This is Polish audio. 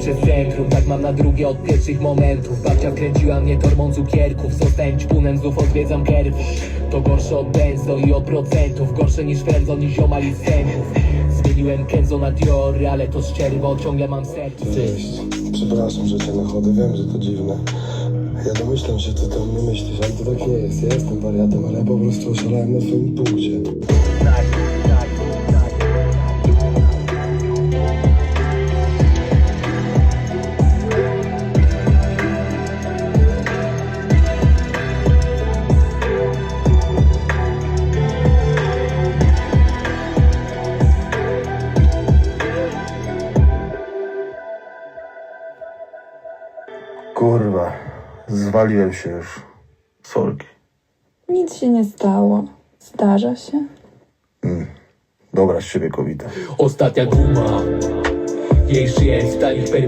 przez centrum Tak mam na drugie od pierwszych momentów Babcia kręciła mnie torbą cukierków Zostałem ćpunem, znów odwiedzam kerwów To gorsze od benzo i od procentów Gorsze niż frędzon i ziomal i Zmieniłem Kenzo na Diory, ale to szczerwo Ciągle mam serce Cześć. Przepraszam, że cię na chody, wiem, że to dziwne. Ja domyślam się, co ty o mnie myślisz, ale to tak nie jest. Ja jestem wariatem, ale ja po prostu oszalałem na swoim punkcie. Kurwa, zwaliłem się już. Sorki. Nic się nie stało. Zdarza się. Dobra, z siebie kowita. Ostatnia guma Jej szyja jest w tanich